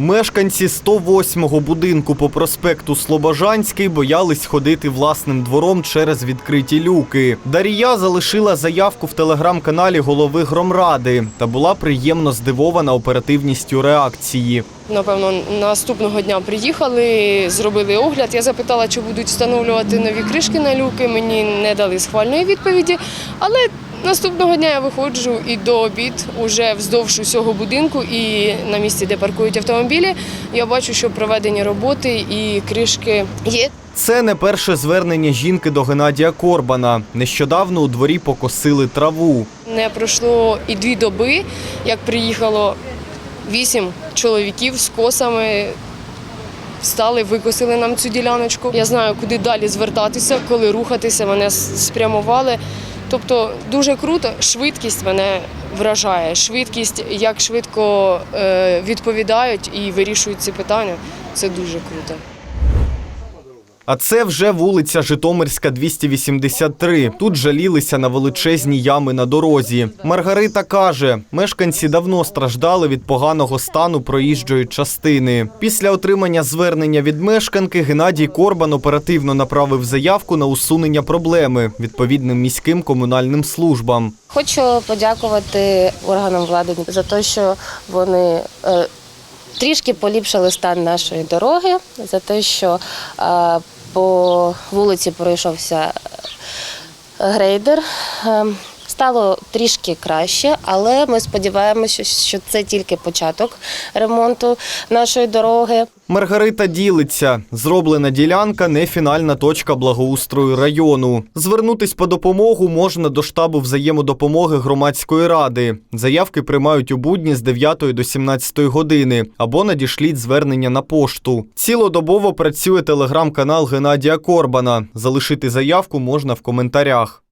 Мешканці 108-го будинку по проспекту Слобожанський боялись ходити власним двором через відкриті люки. Дарія залишила заявку в телеграм-каналі голови громради та була приємно здивована оперативністю реакції. Напевно, наступного дня приїхали, зробили огляд. Я запитала, чи будуть встановлювати нові кришки на люки. Мені не дали схвальної відповіді. Але наступного дня я виходжу і до обід уже вздовж усього будинку і на місці, де паркують автомобілі, я бачу, що проведені роботи і кришки є. Це не перше звернення жінки до Геннадія Корбана. Нещодавно у дворі покосили траву. Не пройшло і дві доби, як приїхало вісім чоловіків з косами. Встали, викосили нам цю діляночку. Я знаю, куди далі звертатися, коли рухатися. Мене спрямували. Тобто дуже круто. Швидкість мене вражає. Швидкість, як швидко е, відповідають і вирішують ці питання. Це дуже круто. А це вже вулиця Житомирська, 283. Тут жалілися на величезні ями на дорозі. Маргарита каже, мешканці давно страждали від поганого стану проїжджої частини. Після отримання звернення від мешканки Геннадій Корбан оперативно направив заявку на усунення проблеми відповідним міським комунальним службам. Хочу подякувати органам влади за те, що вони е, трішки поліпшили стан нашої дороги, за те, що е, по вулиці пройшовся грейдер. Стало трішки краще, але ми сподіваємося, що це тільки початок ремонту нашої дороги. Маргарита ділиться. Зроблена ділянка не фінальна точка благоустрою району. Звернутись по допомогу можна до штабу взаємодопомоги громадської ради. Заявки приймають у будні з 9 до 17 години або надішліть звернення на пошту. Цілодобово працює телеграм-канал Геннадія Корбана. Залишити заявку можна в коментарях.